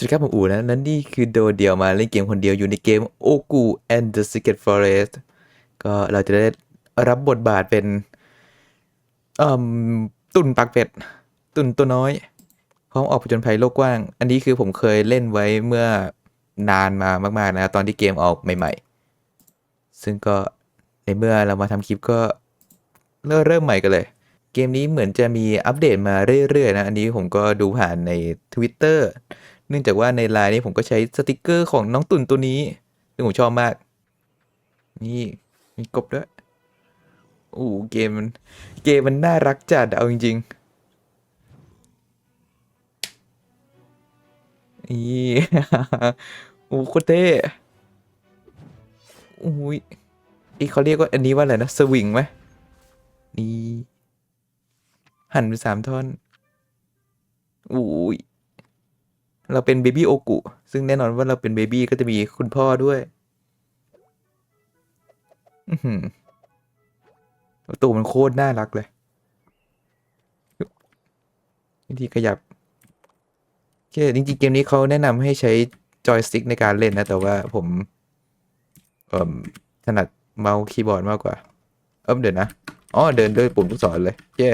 สวัสดีครับผมอูนะและนี่คือโดดเดี่ยวมาเล่นเกมคนเดียวอยู่ในเกม Ogu and the Secret Forest ก็เราจะได้รับบทบาทเป็นตุ่นปากเป็ด ตุ่นตัวน้อย พร้อมออกผจญภัยโลกกว้าง อันนี้คือผมเคยเล่นไว้เมื่อนานมามากๆนะ ตอนที่เกมออกใหม่ ๆ ซึ่งก็ในเมื่อเรามาทำคลิปก็เริ่มเริ่มใหม่กันเลย เกมนี้เหมือนจะมีอัปเดตมาเรื่อยๆนะ อันนี้ผมก็ดูผ่านใน Twitter เนื่องจากว่าในไลน์นี้ผมก็ใช้สติกเกอร์ของน้องตุ่นตัวนี้ซึ่งผมชอบมาก นี่มีกบด้วยโอ้เกมมันเกมมันน่ารักจัดเอาจริงๆนี่โอ้โคตรเท่โอ้ยอีเขาเรียกว่าอันนี้ว่าอะไรนะสวิงไหมนี่ หั่นเป็นสามท่อนโอ้ย เราเป็นเบบี้โอกุซึ่งแน่นอนว่าเราเป็นเบบี้ก็จะมีคุณพ่อด้วยตัวมันโคตรน่ารักเลย วิธีขยับโอเคจริงๆ เกมนี้เขาแนะนำให้ใช้จอยสติ๊กในการเล่นนะ แต่ว่าผมมถนัดเมาส์คีย์บอร์ดมากกว่า เอิมเดี๋ยวนะ อ๋อ เดินด้วยปุ่มลูกศรเลย เย้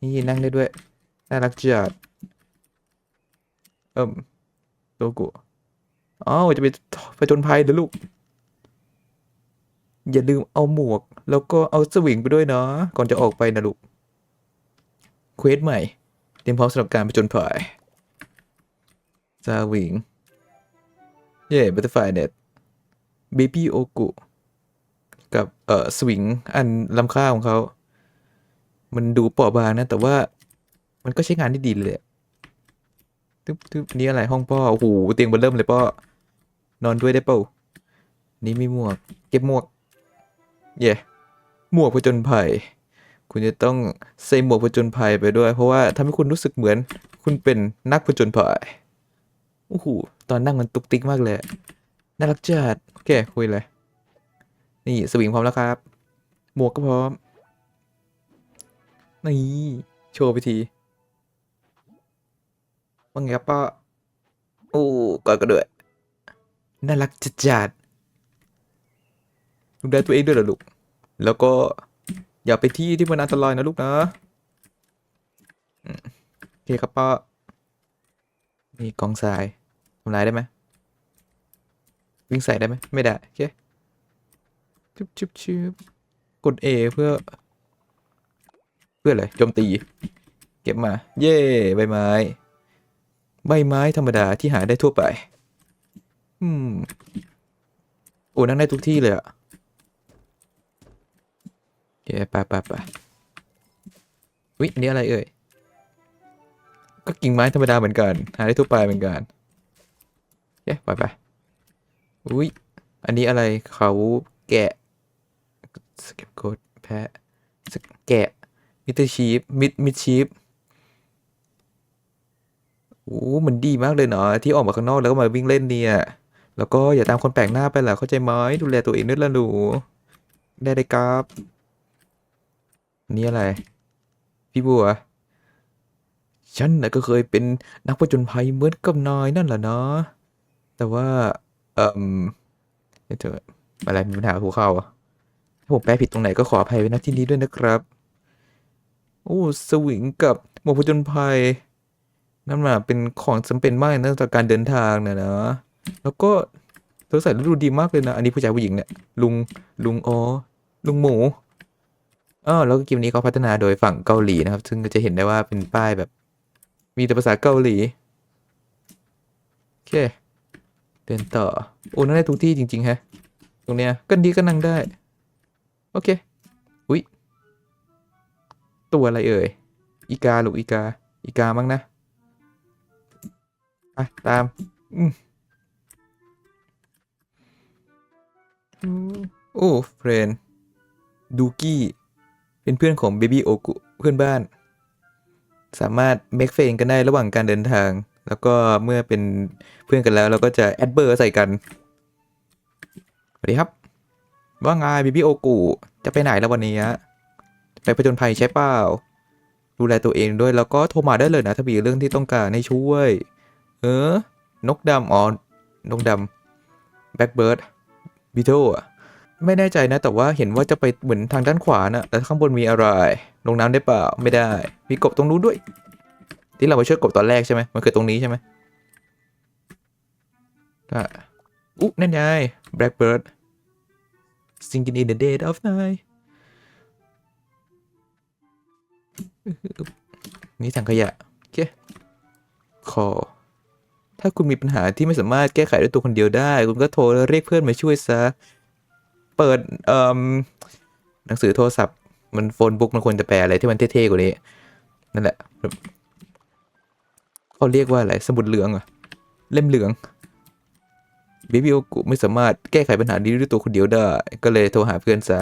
นี่นั่งได้ด้วย น่ารักจัด เอิ่มโลโก้อ๋อจะไปผจญภัยเด้อลูก อย่าลืมเอาหมวก แล้วก็เอาสวิงไปด้วยเนาะก่อนจะออกไปนะลูกเควสใหม่ เตรียมพร้อมสำหรับการผจญภัยสวิง เย่บัตเตอร์ไฟเน็ตเบบี้โอกุกับเอ่อสวิงอันล้ำค่าของเขา มันดูเปราะบางนะ แต่ว่ามันก็ใช้งานได้ดีเลย อะทึบทึบนี่อะไรห้องพ่อโอ้โหเตียงเบนเริ่มเลยพ่อนอนด้วยได้เปล่านี่มีหมวก เก็บหมวกเย่หมวกผจญภัย คุณจะต้องใส่หมวกผจญภัยไปด้วย เพราะว่าทำให้คุณรู้สึกเหมือน คุณเป็นนักผจญภัยโอ้โหตอนนั่งมันตุกติกมากเลยน่ารักจัดโอเคคุยเลย นี่สวิงพร้อมแล้วครับ หมวกก็พร้อมนี่โชว์ไปที ว่าไงครับป้าโอ้กอดกันด้วย น่ารักจัดจัดดูแลตัวเองด้วยเหรอลูก แล้วก็อย่าไปที่ที่มันอันตรายนะลูกนะโอเคครับป้านี่กองทรายทำลายได้ไหมวิ่งใส่ได้ไหมไม่ได้โอเคชุบชุบชุบกด A เพื่อ เพื่ออะไรโจมตี เก็บมา เย่ใบไม้ ใบไม้ธรรมดาที่หาได้ทั่วไป อืม โอ้นั่งได้ทุกที่เลยอะเย้ไปไปไปวิอันนี้อะไรเอ่ย ก็กิ่งไม้ธรรมดาเหมือนกัน หาได้ทั่วไปเหมือนกันเย้ไปไปอุ้ยอันนี้อะไรเขาแกะสเก็ตโกดแพะแกะมิเตอร์ชีฟมิดมิดชีฟ โอ้มันดีมากเลยเนาะที่ออกมาข้างนอกแล้วก็มาวิ่งเล่นเนี่ย แล้วก็อย่าตามคนแปลกหน้าไปล่ะเข้าใจไหมดูแลตัวเองด้วยล่ะหนูได้เลยครับ นี่อะไร พี่บัว ฉันน่ะก็เคยเป็นนักผจญภัยเหมือนกับนายนั่นแหละเนาะแต่ว่า เอ่มเดี๋ยวเถอะอะไรมีปัญหาหัวเข่าถ้าผมแปลผิดตรงไหนก็ขออภัยไว้ณที่นี้ด้วยนะครับ โอ้ สวิงกับหมวกผจญภัย นั่นมาเป็นของจำเป็นมากนะต่อการเดินทางเนี่ยนะแล้วก็เธอใส่ดูดีมากเลยนะ อันนี้ผู้ชายผู้หญิงเนี่ยลุงลุงอ๋อลุงหมูอ๋อแล้วก็เกมนี้เขาพัฒนาโดยฝั่งเกาหลีนะครับ ซึ่งก็จะเห็นได้ว่าเป็นป้ายแบบ มีแต่ภาษาเกาหลีโอเคเดินต่อโอ้นั่งได้ทุกที่จริงๆฮะตรงเนี้ยก็ดีก็นั่งได้ โอเคอุ๊ยตัวอะไรเอ่ยอีกาหรืออีกาอีกามั้งนะ ไปตามอืมอืมโอ้เฟรนดูกี้ เป็นเพื่อนของเบบี้โอกุเพื่อนบ้าน สามารถเมคเฟนกันได้ระหว่างการเดินทาง แล้วก็เมื่อเป็นเพื่อนกันแล้ว เราก็จะแอดเบอร์ใส่กันสวัสดีครับ ว่าไงเบบี้โอกุจะไปไหนแล้ววันนี้อะไปผจญภัยใช่เปล่าดูแลตัวเองด้วยแล้วก็โทรมาได้เลยนะถ้ามีเรื่องที่ต้องการให้ช่วย เออ นกดำอ๋อ นกดำแบ็กเบิร์ดบีโทอะไม่แน่ใจนะ แต่ว่าเห็นว่าจะไปเหมือนทางด้านขวานะแต่ข้างบนมีอะไร ลงน้ำได้เปล่า ไม่ได้ มีกบตรงนู้นด้วย ที่เราไปช่วยกบตอนแรกใช่ไหมมันคือตรงนี้ใช่ไหมอะอุ๊นั่นไง blackbird singing in the dead of night นี่ถังขยะ โอเคขอ ถ้าคุณมีปัญหาที่ไม่สามารถแก้ไขด้วยตัวคนเดียวได้ คุณก็โทรเรียกเพื่อนมาช่วยซะ เปิดเอ่มหนังสือโทรศัพท์มันโฟนบุ๊กมันควรจะแปลอะไรที่มันเท่ๆกว่านี้ นั่นแหละเขาเรียกว่าอะไรสมุดเหลืองเหรอะเล่มเหลืองบิบิโอกุไม่สามารถแก้ไขปัญหานี้ด้วยตัวคนเดียวได้ ก็เลยโทรหาเพื่อนซะ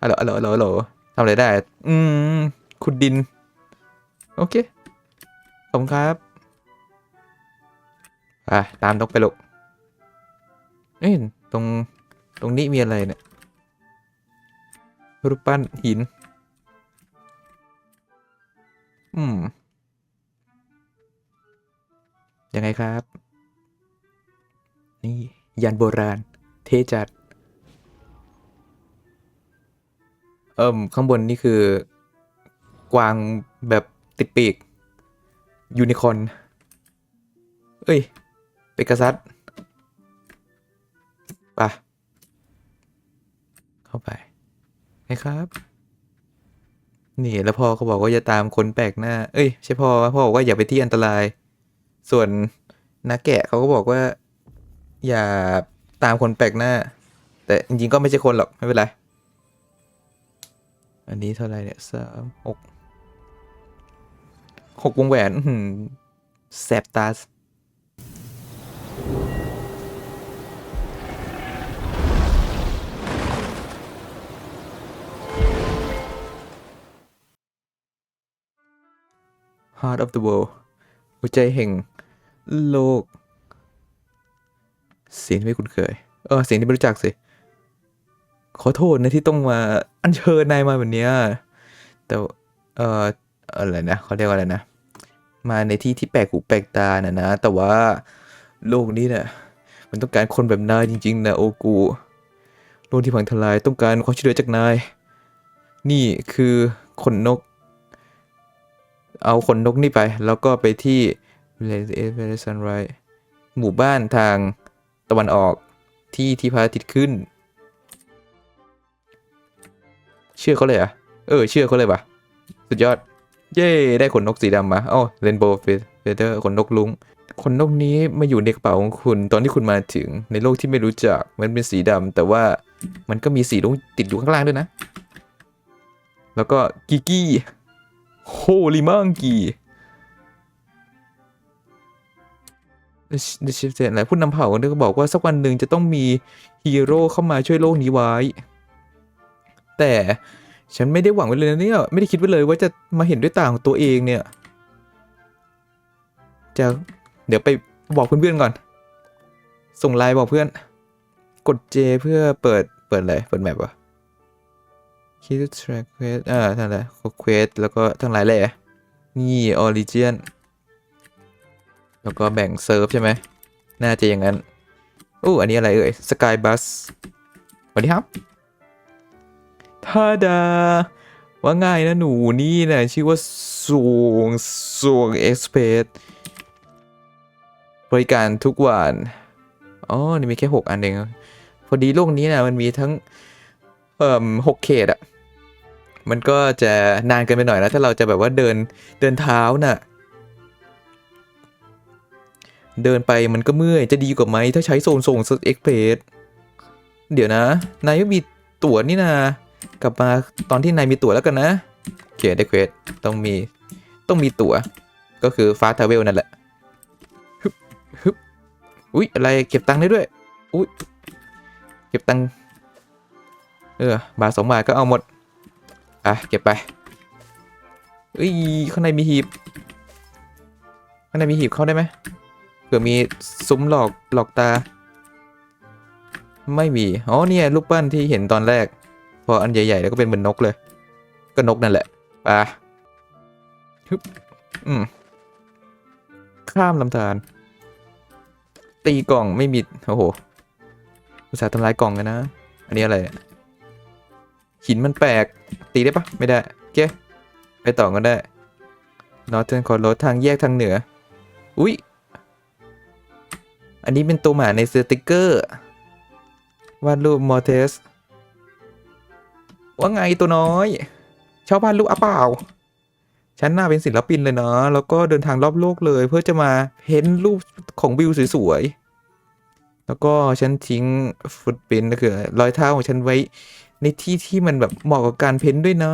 ฮัลโหลฮัลโหลฮัลโหลฮัลโหลทำอะไรได้ อืมขุดดิน โอเค ขอบคุณครับ อะตามนกไปลูกเอ้ยตรงตรงนี้มีอะไรเนี่ยรูปปั้นหิน อืม ยังไงครับ นี่ยันโบราณ เทจัด เอิ่ม ข้างบนนี่คือ กวางแบบติดปีก ยูนิคอร์นเอ้ย เปกัซัสไปะเข้าไปไงครับ นี่แล้วพ่อเขาบอกว่าอย่าตามคนแปลกหน้า เอ้ยใช่พ่อวะพ่อบอกว่าอย่าไปที่อันตราย ส่วนนักแกะเขาก็บอกว่า อย่าตามคนแปลกหน้า แต่จริงๆก็ไม่ใช่คนหรอกไม่เป็นไรอันนี้เท่าไรเนี่ยสามหกหกวงแหวนแสบตา Heart of the World หัวใจแห่งโลก เสียงที่ไม่คุ้นเคย เออเสียงที่ไม่รู้จักสิ ขอโทษนะที่ต้องมาอัญเชิญนายมาแบบเนี้ยแต่เอออะไรนะเขาเรียกว่าอะไรนะ มาในที่ที่แปลกหูแปลกตาน่ะนะ แต่ว่าโลกนี้เนี่ยมันต้องการคนแบบนายจริงๆนะโอกูโลกที่พังทลายต้องการความช่วยเหลือจากนาย นี่คือขนนก เอาขนนกนี่ไป แล้วก็ไปที่ Village Sunrise หมู่บ้านทางตะวันออกที่ที่พระอาทิตย์ขึ้น เชื่อเขาเลยอะ เออ เชื่อเขาเลยปะสุดยอด เย้ ได้ขนนกสีดำมาอ๋อเรนโบว์เฟเธอร์ขนนกลุงขนนกนี้มาอยู่ในกระเป๋าของคุณตอนที่คุณมาถึงในโลกที่ไม่รู้จักมันเป็นสีดำแต่ว่ามันก็มีสีลุงติดอยู่ข้างล่างด้วยนะ แล้วก็กิกี้ โฮลิมังกีในชิฟเซนอะไรผู้นำเผ่าก็บอกว่าสักวันหนึ่งจะต้องมีฮีโร่เข้ามาช่วยโลกนี้ไว้ แต่ฉันไม่ได้หวังไว้เลยนะเนี่ย ไม่ได้คิดไว้เลยว่าจะมาเห็นด้วยตาของตัวเองเนี่ย จะเดี๋ยวไปบอกเพื่อนๆก่อน ส่งไลน์บอกเพื่อน กด J เพื่อเปิดเปิดอะไรเปิดแมปวะ คิด track quest อ่าทั้งหลาย quest แล้วก็ทั้งหลายแหละนี่ origin แล้วก็แบ่งเซิร์ฟใช่ไหม น่าจะอย่างนั้นอู้อันนี้อะไรเอ่ย sky bus สวัสดีครับทาดา ว่าง่ายนะหนูนี่นะชื่อว่าสวงสวงเอ็กซ์เพสบริการทุกวัน อ๋อ นี่มีแค่ 6 อันเอง พอดีโลกนี้นะมันมีทั้ง เอ่อหกเขตอะ มันก็จะนานเกินไปหน่อยแล้ว ถ้าเราจะแบบว่าเดินเดินเท้าน่ะ เดินไปมันก็เมื่อยจะดีกว่าไหมถ้าใช้โซนส่งเอ็กเพรสเดี๋ยวนะ นายไม่มีตั๋วนี่นากลับมาตอนที่นายมีตั๋วแล้วกันนะโอเคได้เควสต้องมีต้องมีตั๋ว ก็คือฟาสทาเวลนั่นแหละฮึบฮึบอุ๊ยอะไรเก็บตังค์ได้ด้วย อุ๊ยเก็บตังค์เออบาทสองบาทก็เอาหมด อะเก็บไปเอ้ยข้างในมีหีบข้างในมีหีบเข้าได้ไหมเผื่อมีซุ้มหลอกหลอกตา ไม่มีอ๋อเนี่ยรูปปั้นที่เห็นตอนแรก พออันใหญ่ๆแล้วก็เป็นเหมือนนกเลย ก็นกนั่นแหละไปะฮึบอืมข้ามลำธารตีกล่องไม่มีโอ้โหอุตส่าห์ทำลายกล่องกันนะ อันนี้อะไรเนี่ย หินมันแปลก ตีได้ปะไม่ได้โอเคไปต่อก็ได้ Northern c o r o ทางแยกทางเหนือ อุ๊ยอันนี้เป็นตัวหมาในสติกเกอร์ วาดรูปมอร์เทส ว่าไงตัวน้อยชอบวาดรูปอะเปล่า ฉันน่าเป็นศิลปินเลยเนาะ แล้วก็เดินทางรอบโลกเลยเพื่อจะมาเพ้นรูปของวิวสวยๆ แล้วก็ฉันทิ้งฟุตปินก็คือรอยเท้าของฉันไว้ ในที่ที่มันแบบเหมาะกับการเพ้นด้วยนะ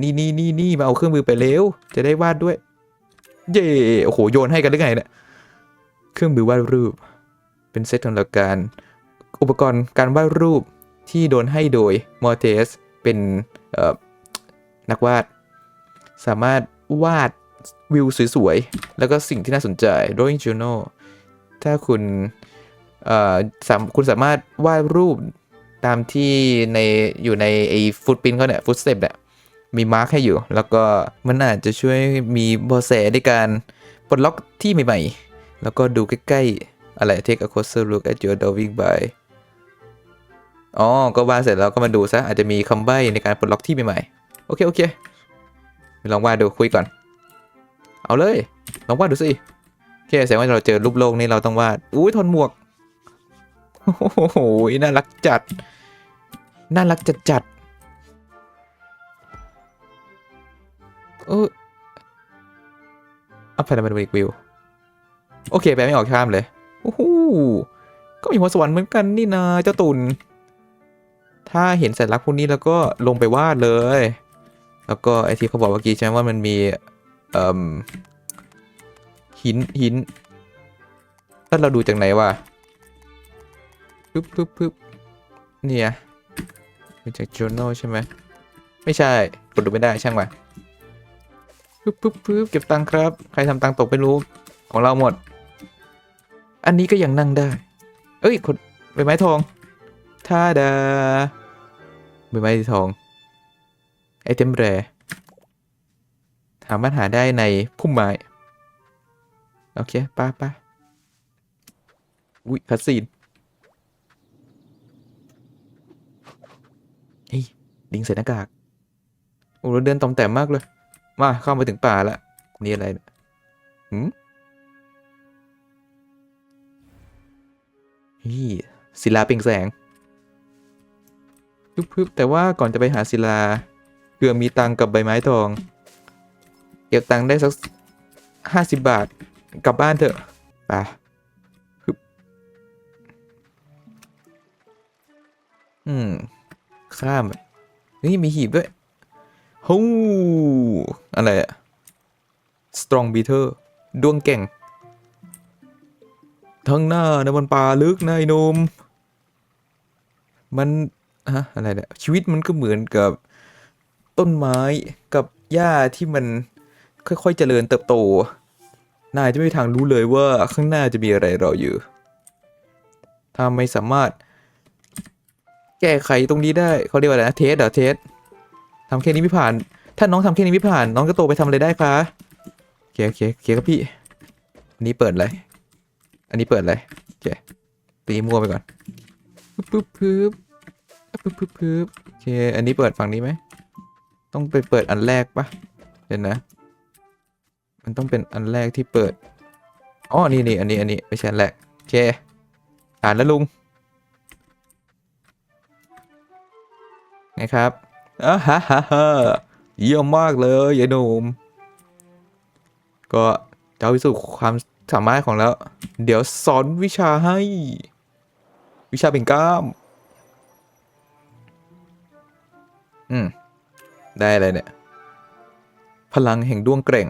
นี่นี่นี่นี่มาเอาเครื่องมือไปเร็ว จะได้วาดด้วย เย่โอ้โหโยนให้กันได้ไงเนี่ยเครื่องมือวาดรูป เป็นเซตสำหรับการ อุปกรณ์การวาดรูปที่โดนให้โดยมอร์เทสเป็นเอ่อนักวาด สามารถวาดวิวสวยๆ แล้วก็สิ่งที่น่าสนใจ drawing journal ถ้าคุณเอ่อสามคุณสามารถวาดรูป ตามที่ในอยู่ในไอ้ฟุตปินเขาเนี่ยฟุตสเต็ปเนี่ยมีมาร์คให้อยู่ แล้วก็มันอาจจะช่วยมีเบาะแสในการปลดล็อกที่ใหม่ๆ แล้วก็ดูใกล้ๆ อะไร take a closer look at your drawing by อ๋อ ก็วาดเสร็จแล้วก็มาดูซะ อาจจะมีคำใบ้ในการปลดล็อกที่ใหม่ๆ โอเค โอเค ลองวาดดูคุยก่อน เอาเลย ลองวาดดูสิ โอเคแสดงว่าเราเจอรูปโลกนี่เราต้องวาด อุ้ยทนหมวก โอ้โหน่ารักจัด น่ารักจัดจัดเอออัพพารามิกวิว โอเคแปลไม่ออกข้ามเลย โอ้โห ก็มีพรสวรรค์เหมือนกันนี่นาเจ้าตุน ถ้าเห็นสัญลักษณ์พวกนี้แล้วก็ลงไปวาดเลย แล้วก็ไอที่เขาบอกเมื่อกี้ใช่ไหมว่ามันมีเอ่มหินหินแล้วเราดูจากไหนวะ ปึ๊บปึ๊บปึ๊บเนี่ยมาจาก journal ใช่ไหมไม่ใช่ กดดูไม่ได้ช่างมาปึ๊บปึ๊บปึ๊บเก็บตังค์ครับ ใครทำตังค์ตกไม่รู้ของเราหมด อันนี้ก็ยังนั่งได้ เอ้ยคนใบไม้ทองท่าดาใบไม้ทอง ไอเทมแรสามารถหาได้ในพุ่มไม้ โอเค ป้าป้าอุ้ยคัสซีนเฮ้ย ลิงใส่หน้ากากโอ้เราเดินต่อมแต่มมากเลย มาเข้ามาถึงป่าละนี่อะไรหืมฮ้ยศิลาเปล่งแสงพึบๆแต่ว่าก่อนจะไปหาศิลาเผื่อมีตังกับใบไม้ทองเก็บตังได้สักห้าสิบบาทกลับบ้านเถอะไปอืม ข้าม นี่มีหีบด้วยฮู้อะไรอะ strong beater ดวงเก่งทั้งหน้านะมันป่าลึกนายนม มันฮะอะไรเนี่ยชีวิตมันก็เหมือนกับต้นไม้กับหญ้าที่มันค่อยๆเจริญเติบโต นายจะไม่มีทางรู้เลยว่าข้างหน้าจะมีอะไรรออยู่ ถ้าไม่สามารถ แก้ไขตรงนี้ได้เขาเรียกว่าอะไรนะเทสเหรอเทสทำแค่นี้ไม่ผ่าน ถ้าน้องทำแค่นี้ไม่ผ่าน น้องก็โตไปทำอะไรได้คะโอเคโอเคโอเคครับพี่อันนี้เปิดอะไรอันนี้เปิดอะไรโอเคตีมั่วไปก่อนปึ๊บปึ๊บปึ๊บปึ๊บปึ๊บปึ๊บโอเคอันนี้เปิดฝั่งนี้ไหมต้องไปเปิดอันแรกปะเดี๋ยวนะ มันต้องเป็นอันแรกที่เปิดอ๋อนี่นี่อันนี้อันนี้ไม่ใช่อันแรกโอเคอ่านแล้วลุง ไงครับอ่าฮ่าฮ่าฮ่าเยี่ยมมากเลยยายหนุ่มก็จะเอาพิสูจน์ความสามารถของแล้ว เดี๋ยวสอนวิชาให้ วิชาเป็นกล้าม อืม ได้อะไรเนี่ย พลังแห่งดวงแกร่ง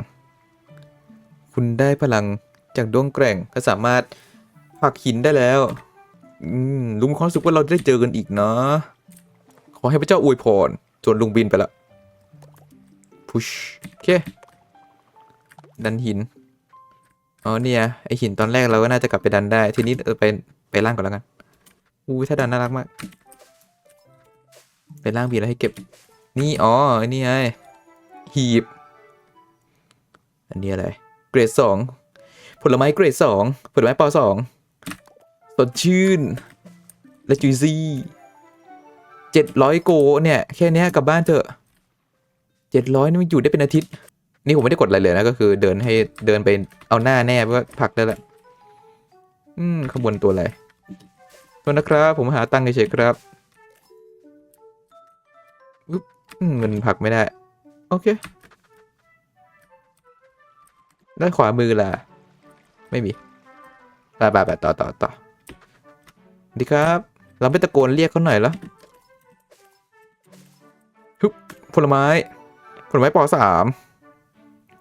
คุณได้พลังจากดวงแกร่งก็สามารถผักหินได้แล้ว อืมลุงความรู้สึกว่าเราได้เจอกันอีกเนาะ อให้พระเจ้าอวยพรส่วนลุงบินไปละพุชโอเคดันหินอ๋อเนี่ยไอหินตอนแรกเราก็น่าจะกลับไปดันได้ ทีนี้เออไปไปล่างก่อนแล้วกันอู้ถ้าดันน่ารักมากไปล่างบีแล้วให้เก็บ นี่อ๋อนี่ไงหีบ อันนี้อะไร เกรดสองผลไม้เกรดสองผลไม้ปอสองสดชื่น และจุยซี่ เจ็ดร้อยโกเนี่ยแค่เนี้ยกลับบ้านเถอะเจ็ดร้อยนี่มันอยู่ได้เป็นอาทิตย์ นี่ผมไม่ได้กดอะไรเลยนะก็คือเดินให้เดินไปเอาหน้าแน่เพราะว่าพักได้ละอืมขบวนตัวอะไรโทษนะครับ ผมหาตังค์เฉยๆครับอุ๊บอืมมันผักไม่ได้ โอเคด้านขวามือล่ะ ไม่มีไปไปไปต่อต่อต่อดีครับ เราไม่ตะโกนเรียกเขาหน่อยเหร ผลไม้ ผลไม้ปอสาม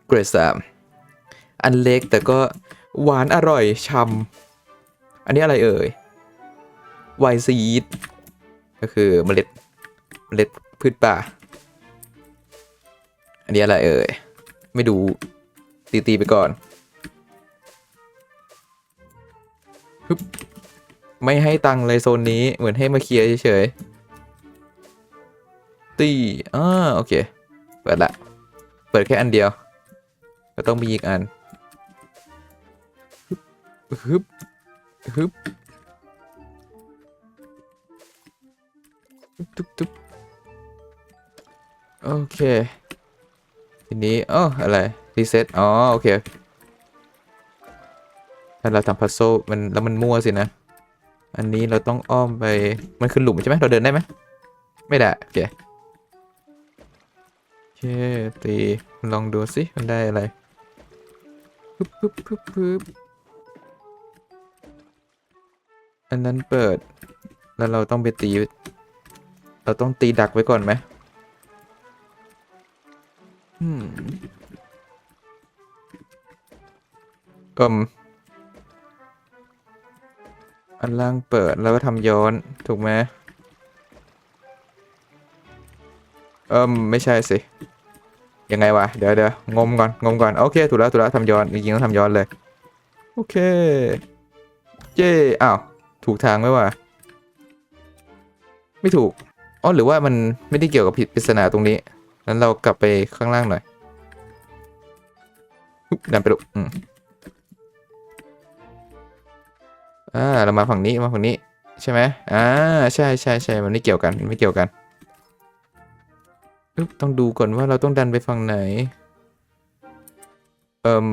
เกรดสามอันเล็กแต่ก็หวานอร่อยช่ำอันนี้อะไรเอ่ยไวซีดก็คือเมล็ดเมล็ดพืชป่า อันนี้อะไรเอ่ย ไม่ดูตีตีไปก่อนฮึบไม่ให้ตังเลยโซนนี้เหมือนให้มาเคลียร์เฉยๆ ตีอ่าโอเค เปิดละ เปิดแค่อันเดียว ก็ต้องมีอีกอันฮึบฮึบฮึบทุบทุบโอเค ทีนี้อ๋ออะไร รีเซ็ต อ๋อ โอเค ถ้าเราทำพัซโซมัน แล้วมันมั่วสินะ อันนี้เราต้องอ้อมไป มันคือหลุมใช่ไหมเราเดินได้ไหม ไม่ได้เคโอเค ตีลองดูสิมันได้อะไรปึ๊บปึ๊บปึ๊บปึ๊บอันนั้นเปิด แล้วเราต้องไปตี เราต้องตีดักไว้ก่อนไหมอืมอิมอันล่างเปิดแล้วก็ทำย้อน ถูกไหมเอิมไม่ใช่สิ ยังไงวะ เดี๋ยวเดี๋ยวงมก่อน งมก่อน โอเค ถูกแล้ว ถูกแล้วทำย้อน จริงๆต้องทำย้อนเลย โอเค เจ้อ้าว ถูกทางไหมวะ ไม่ถูก อ๋อ หรือว่ามันไม่ได้เกี่ยวกับผิดปริศนาตรงนี้ นั้นเรากลับไปข้างล่างหน่อยดันไปลูกอืมอ่า เรามาฝั่งนี้ มาฝั่งนี้ ใช่ไหมอ่า ใช่ใช่ใช่มันไม่เกี่ยวกัน ไม่เกี่ยวกัน อึ๊บต้องดูก่อนว่าเราต้องดันไปฝั่งไหน เอิม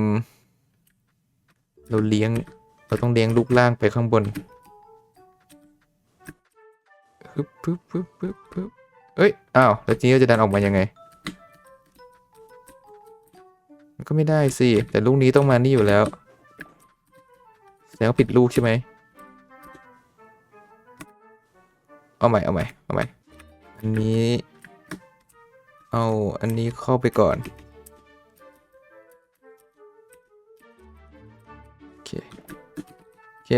เราเลี้ยง เราต้องเลี้ยงลูกล่างไปข้างบนปึ๊บปึ๊บปึ๊บปึ๊บปึ๊บเอ้ย อ้าว แล้วทีนี้เราจะดันออกมายังไง มันก็ไม่ได้สิ แต่ลูกนี้ต้องมานี่อยู่แล้วแสดงว่าผิดลูกใช่ไหมเอาใหม่ เอาใหม่ เอาใหม่ อันนี้ เอาอันนี้เข้าไปก่อน โอเค โอเค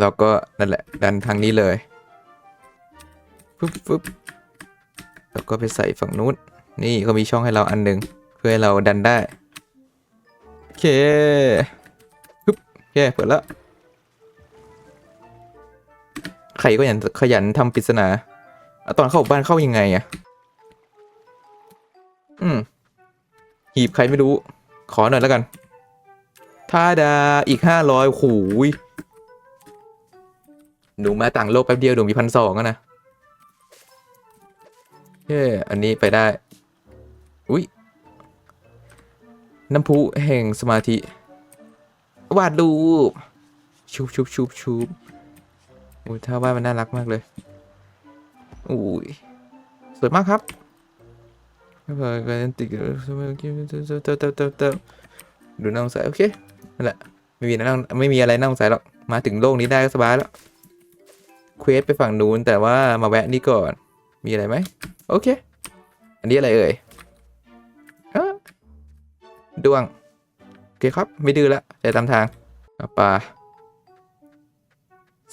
แล้วก็นั่นแหละ ดันทางนี้เลยปึ๊บปึ๊บแล้วก็ไปใส่ฝั่งนู้น นี่เขามีช่องให้เราอันหนึ่งเพื่อให้เราดันได้ โอเคปึ๊บโอเค เปิดแล้ว ใครก็ยันขยันทำปริศนา ตอนเข้าบ้านเข้ายังไงอะอืมหีบใครไม่รู้ ขอหน่อยแล้วกันท่าดาอีกห้าร้อยโอ้ยหนูมาต่างโลกแป๊บเดียวหนูมีพันสองอะนะเย้อันนี้ไปได้ อุ้ยน้ำพุแห่งสมาธิ วาดรูปชุบชุบชุบชุบอุ้ยถ้าวาดมันน่ารักมากเลย อุ้ยสวยมากครับไม่พอกันติดดูน่าสงสัยโอเคนั่นแหละไม่มีน่าไม่มีอะไรน่าสงสัยหรอกมาถึงโลกนี้ได้ก็สบายแล้วเควสไปฝั่งนู้นแต่ว่ามาแวะนี่ก่อนมีอะไรไหมโอเค อันนี้อะไรเอ่ยดวงโอเคครับไม่ดื้อละใจตามทางเอาปลา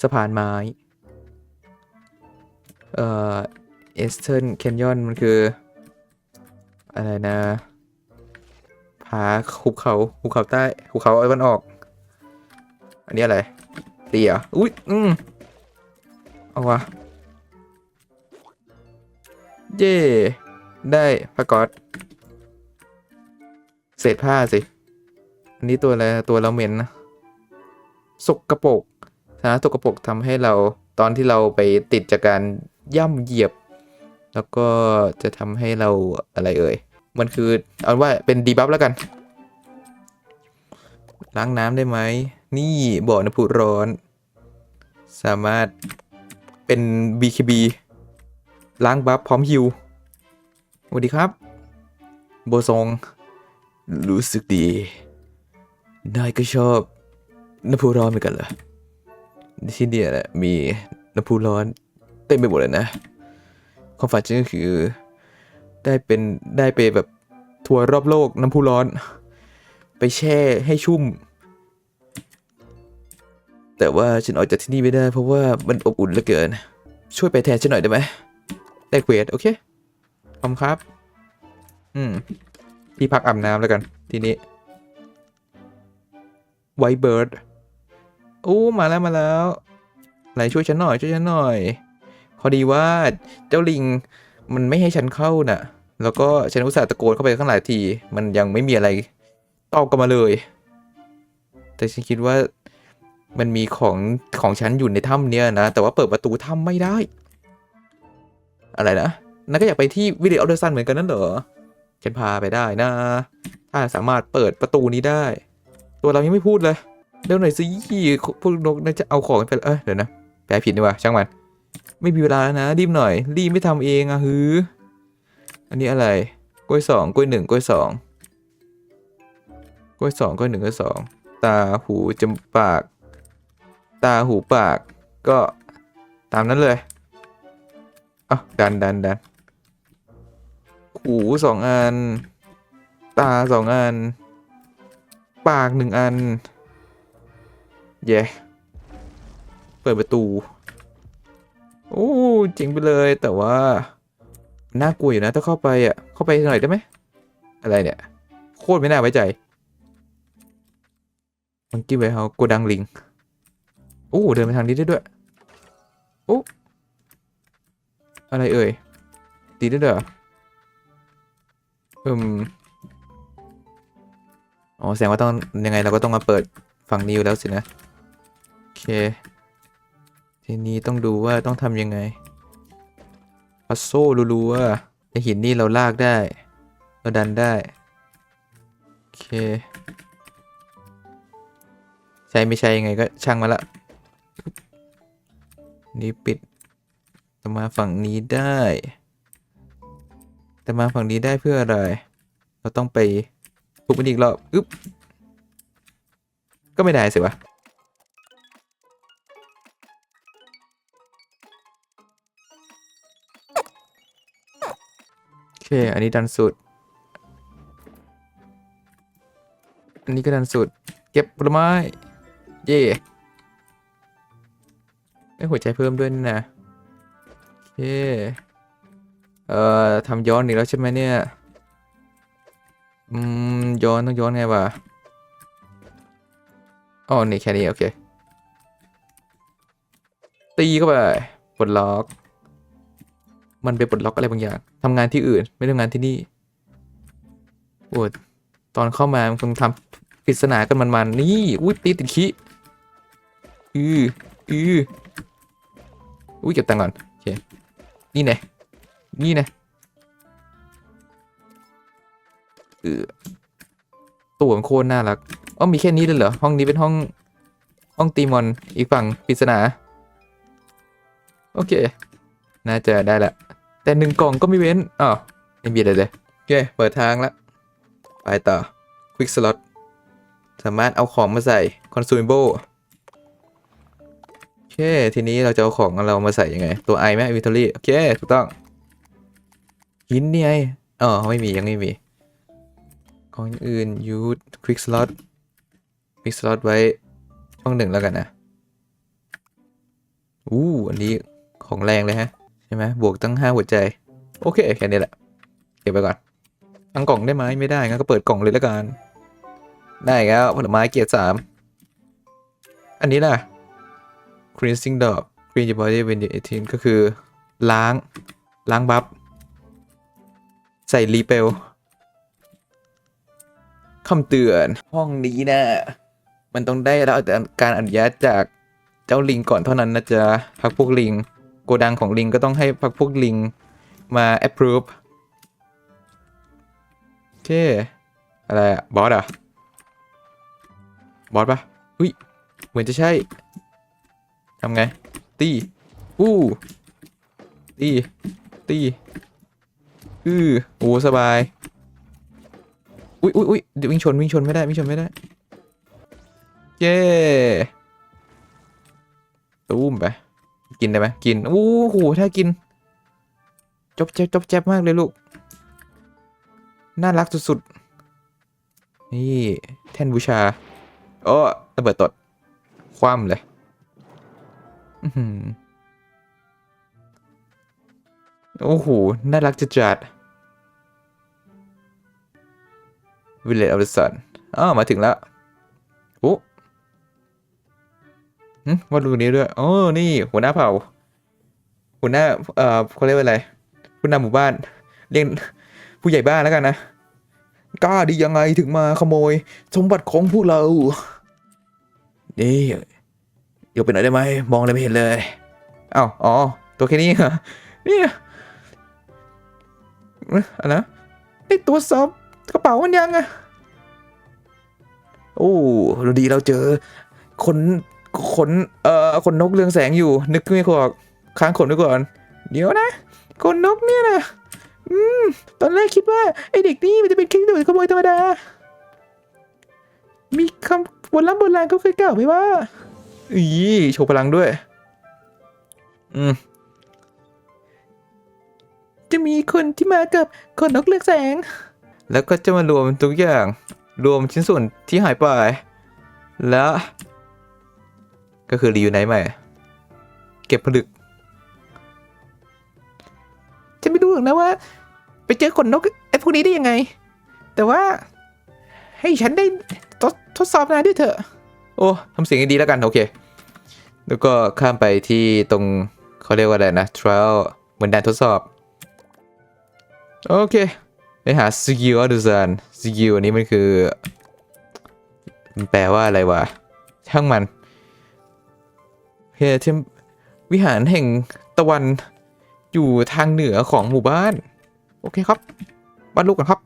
สะพานไม้ เอ่อเอสเทิร์นแคนยอนมันคือ อะไรนะผาหุบเขาหุบเขาใต้หุบเขาตะวันออก อันนี้อะไรเตีเหรออุ้ยอืมเอาวะเย่ได้พระกอดเศษผ้าสิ อันนี้ตัวอะไรตัวเราเหม็นนะสกปรกสารสกปรกทำให้เราตอนที่เราไปติดจากการ ย่ำเหยียบ แล้วก็จะทำให้เราอะไรเอ่ย มันคือเอาว่าเป็นดีบัฟแล้วกัน ล้างน้ำได้ไหม นี่บ่อน้ำพุร้อน สามารถเป็น BKB ล้างบัฟพร้อมฮิวสวัสดีครับ โบซองรู้สึกดี นายก็ชอบน้ำพุร้อนเหมือนกันเหรอที่เนี่ยแหละมีน้ำพุร้อน เต็มไปหมดเลยนะ ความฝันฉันก็คือ ได้เป็นได้ไปแบบทัวร์รอบโลกน้ำพุร้อน ไปแช่ให้ชุ่ม แต่ว่าฉันออกจากที่นี่ไม่ได้ เพราะว่ามันอบอุ่นเหลือเกิน ช่วยไปแทนฉันหน่อยได้ไหมได้เควสโอเคขอบคุณครับ อืม ที่พักอาบน้ำแล้วกัน ทีนี้ไวเบิร์ดโอ้ มาแล้วมาแล้ว ไหนช่วยฉันหน่อย ช่วยฉันหน่อย พอดีว่าเจ้าลิงมันไม่ให้ฉันเข้าน่ะ แล้วก็ฉันอุตส่าห์ตะโกนเข้าไปข้างหลายที มันยังไม่มีอะไรตอบกลับมาเลย แต่ฉันคิดว่ามันมีของของฉันอยู่ในถ้ำเนี้ยนะ แต่ว่าเปิดประตูถ้ำไม่ได้ อะไรนะนั่นก็อยากไปที่วิดีโอเดอร์ซันเหมือนกันนั่นเหรอฉันพาไปได้นะ ถ้าสามารถเปิดประตูนี้ได้ ตัวเรายังไม่พูดเลยเร็วหน่อยสิพวกนกน่าจะเอาของไปเอ้ยเดี๋ยวนะแปลผิดดีกว่าช่างมัน ไม่มีเวลาแล้วนะ รีบหน่อย รีบไม่ทำเองอะฮือ อันนี้อะไรกล้วยสองกล้วยหนึ่งกล้วยสองกล้วยสองกล้วยหนึ่งกล้วยสองตาหูจมปาก ตาหูปากก็ตามนั้นเลยอะดันดันดันหูสองอัน ตาสองอัน ปากหนึ่งอัน เย้เปิดประตู โอ้เจ๋งไปเลยแต่ว่าน่ากลัวอยู่นะถ้าเข้าไปอะเข้าไปหน่อยได้ไหมอะไรเนี่ย โคตรไม่น่าไว้ใจมังกี้ไวเฮาโกดังลิงโอ้เดินไปทางนี้ได้ด้วยโอ้อะไรเอ่ยตีได้ด้วยเหรออืมอ๋อแสดงว่าต้องยังไงเราก็ต้องมาเปิดฝั่งนี้อยู่แล้วสินะโอเค ทีนี้ต้องดูว่าต้องทำยังไงพัสโซ่รัวๆในหินนี่เราลากได้ เราดันได้ โอเค ใช้ไม่ใช่ยังไงก็ช่างมาละ นี่ปิดจะมาฝั่งนี้ได้ แต่มาฝั่งนี้ได้เพื่ออะไร เราต้องไปทุบมันอีกรอบ อึ๊บ ก็ไม่ได้สิวะ เค อันนี้ดันสุด อันนี้ก็ดันสุด เก็บผลไม้ เย่ได้หัวใจเพิ่มด้วยนี่นะโอเค เอ่อทำย้อนอีกแล้วใช่ไหมเนี่ย อืม ย้อนต้องย้อนไงวะ อ๋อ นี่แค่นี้ โอเค ตีเข้าไปปลดล็อก มันไปปลดล็อกอะไรบางอย่างทำงานที่อื่น ไม่ทำงานที่นี่โอ้ยตอนเข้ามามันคงทำปริศนากันมันๆนี่อุ้ยตีติดขี้อืออืออุ้ยเก็บตังค์ก่อนโอเคนี่ไงนี่ไงเออตัวมันโคตรน่ารักอ๋อมีแค่นี้เลยเหรอห้องนี้เป็นห้องห้องตีมอนอีกฝั่งปริศนา โอเค น่าจะได้ละ แต่หนึ่งกล่องก็ไม่เว้นอ๋อไม่มีอะไรเลยโอเคเปิดทางละไปต่อ Quick Slot สามารถเอาของมาใส่ Consumable โอเค ทีนี้เราจะเอาขององเรามาใส่ยังไง ตัว I ไหม Inventory โอเค ถูกต้อง หินนี่ไงอ๋อไม่มียังไม่มี ของอื่น use quick slot quick slot ไว้ช่องหนึ่งแล้วกันนะอู้อันนี้ของแรงเลยฮะ ใช่ไหมบวกตั้งห้าหัวใจ โอเค แค่นี้แหละ เก็บไปก่อน ตั้งกล่องได้ไหมไม่ได้งั้นก็เปิดกล่องเลยแล้วกัน ได้แล้วผลไม้เกียรติสามอันนี้ล่ะ cleansing dog clean your body when you're 18ก็คือ ล้าง ล้างบัฟ ใส่รีเปลคำเตือนห้องนี้นะ มันต้องได้รับการอนุญาตจากเจ้าลิงก่อนเท่านั้นนะจ๊ะพักพวกลิง โกดังของลิงก็ต้องให้พักพวกลิงมา approve โอเค อะไรอะบอสอะบอสปะอุ้ย เหมือนจะใช่ทำไง ตีอู้ตีตีอือโอ้สบาย อุ้ยอุ้ยอุ้ยเดี๋ยววิ่งชน วิ่งชนไม่ได้ วิ่งชนไม่ได้ เย้ ตูมไป กินได้ไหมกินโอ้โหถ้ากิน จบแจ๊บจบแจ๊บมากเลยลูก น่ารักสุดๆ นี่ แท่นบูชา โอ้ระเบิดตด คว่ำเลยโอ้โห น่ารักจัดจัด Village of the Sun อ้ามาถึงแล้ว ว่าดูนี้ด้วยโอ้นี่หัวหน้าเผ่าหัวหน้าเอ่อเขาเรียกว่าอะไรผู้นำหมู่บ้าน เรียกผู้ใหญ่บ้านแล้วกันนะกล้าดียังไงถึงมาขโมย สมบัติของพวกเรานี่ยกไปหน่อยได้ไหมมองอะไรไม่เห็นเลยอ้าวอ๋อ ตัวแค่นี้เหรอเนี่ยอะนะได้ตรวจสอบกระเป๋ามันยังอะโอ้เราดีเราเจอขน ขนเอ่อขนนกเรืองแสงอยู่ นึกไม่ออกค้างขนไว้ก่อน เดี๋ยวนะขนนกเนี่ยนะอืมตอนแรกคิดว่าไอเด็กนี่มันจะเป็นแค่ขโมยธรรมดา มีคำโบราณโบราณเขาเคยกล่าวไว้ว่าอีโชว์พลังด้วย อืมจะมีคนที่มากับคนนกเลือกแสง แล้วก็จะมารวมทุกอย่าง รวมชิ้นส่วนที่หายไป แล้ว ก็คือรีวิวไนท์ใหม่ เก็บผลึกจะไม่รู้หรอกนะว่า ไปเจอขนนกไอ้พวกนี้ได้ยังไง แต่ว่า ให้ฉันได้ทดทดสอบนายด้วยเถอะ โอ้ทำเสียงให้ดีแล้วกัน โอเค แล้วก็ข้ามไปที่ตรงเขาเรียกว่าอะไรนะ trial เหมือนด่านทดสอบ โอเค ไปหาสกิลอดูซานสกิลอันนี้มันคือ มันแปลว่าอะไรวะ ช่างมัน เฮเทมวิหารแห่งตะวันอยู่ทางเหนือของหมู่บ้าน โอเคครับบ้านลูกกันครับ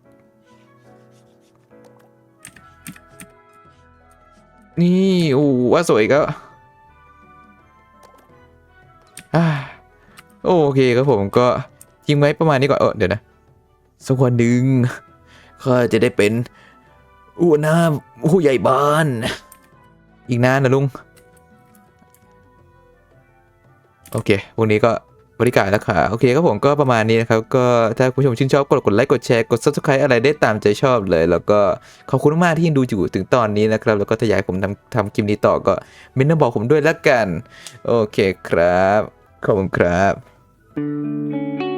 นี่โอ้ว่าสวยก็อ่าโอเคครับผมก็ทิ้งไว้ประมาณนี้ก่อนเออเดี๋ยวนะสักวันหนึ่งข้าจะได้เป็นหัวหน้าผู้ใหญ่บ้าน อีกนานนะลุง โอเคพวกนี้ก็บริการแล้วค่ะ โอเคครับผมก็ประมาณนี้นะครับ ก็ถ้าคุณผู้ชมชื่นชอบกดกดไลค์กดแชร์กด subscribe อะไรได้ตามใจชอบเลย แล้วก็ขอบคุณมากที่ยังดูอยู่ถึงตอนนี้นะครับ แล้วก็ถ้าอยากผมทำทำคลิปนี้ต่อก็เมนต์มาบอกผมด้วยแล้วกัน โอเคครับ ขอบคุณครับ